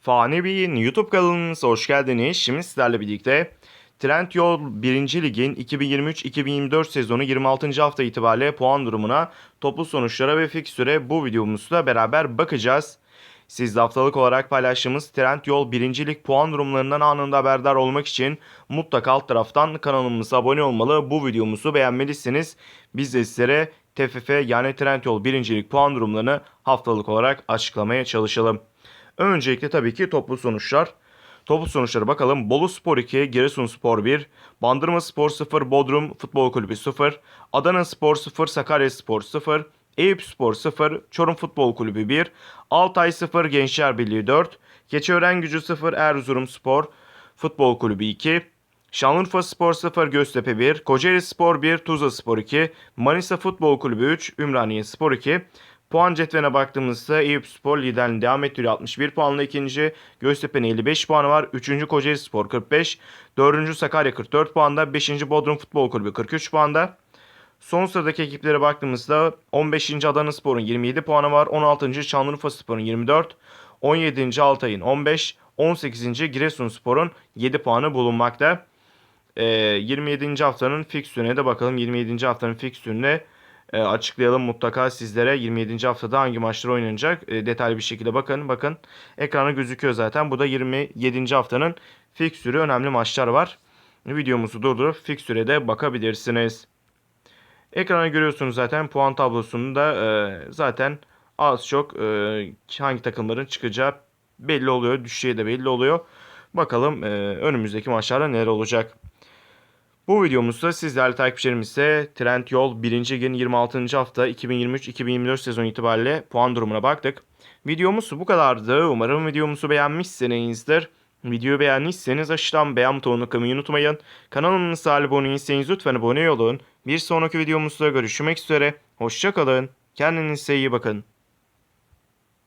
Fani Bey'in YouTube kanalımıza hoş geldiniz. Şimdi sizlerle birlikte Trendyol 1. Lig'in 2023-2024 sezonu 26. hafta itibariyle puan durumuna, toplu sonuçlara ve fikstüre bu videomuzda beraber bakacağız. Siz de haftalık olarak paylaştığımız Trendyol 1. Lig puan durumlarından anında haberdar olmak için mutlaka alt taraftan kanalımıza abone olmalı. Bu videomuzu beğenmelisiniz. Biz de sizlere TFF yani Trendyol 1. Lig puan durumlarını haftalık olarak açıklamaya çalışalım. Öncelikle tabii ki toplu sonuçlar. Toplu sonuçlara bakalım. Bolu Spor 2, Giresun Spor 1, Bandırma Spor 0, Bodrum Futbol Kulübü 0, Adana Spor 0, Sakarya Spor 0, Eyüp Spor 0, Çorum Futbol Kulübü 1, Altay 0, Gençler Birliği 4, Keçiören Gücü 0, Erzurum Spor Futbol Kulübü 2, Şanlıurfa Spor 0, Göztepe 1, Kocaeli Spor 1, Tuzla Spor 2, Manisa Futbol Kulübü 3, Ümraniye Spor 2, Puan cetveline baktığımızda Eyüp Spor liderliğini devam ettiriyor 61 puanla ikinci. Göztepe'nin 55 puanı var. Üçüncü Kocaeli Spor 45. Dördüncü Sakarya 44 puanda. Beşinci Bodrum Futbol Kulübü 43 puanda. Son sıradaki ekiplere baktığımızda 15. Adana Spor'un 27 puanı var. 16. Şanlıurfa Spor'un 24. 17. Altay'ın 15. 18. Giresun Spor'un 7 puanı bulunmakta. Ee, 27. haftanın fikstürüne de bakalım. 27. haftanın fikstürüne e, açıklayalım mutlaka sizlere. 27. haftada hangi maçlar oynanacak? E, detaylı bir şekilde bakın bakın. Ekrana gözüküyor zaten. Bu da 27. haftanın fikstürü önemli maçlar var. Videomuzu durdurup fikstüre bakabilirsiniz. Ekrana görüyorsunuz zaten puan tablosunda e, zaten az çok e, hangi takımların çıkacağı belli oluyor düşeceği de belli oluyor. Bakalım e, önümüzdeki maçlarda neler olacak bu videomuzda sizlerle takipçilerimizle Trendyol 1. Lig'in 26. hafta 2023-2024 sezon itibariyle puan durumuna baktık. Videomuz bu kadardı. Umarım videomuzu beğenmişsinizdir. Videoyu beğendiyseniz aşağıdan beğen butonuna kılmayı unutmayın. Kanalımıza abone değilseniz lütfen abone olun. Bir sonraki videomuzda görüşmek üzere. Hoşçakalın. Kendinize iyi bakın.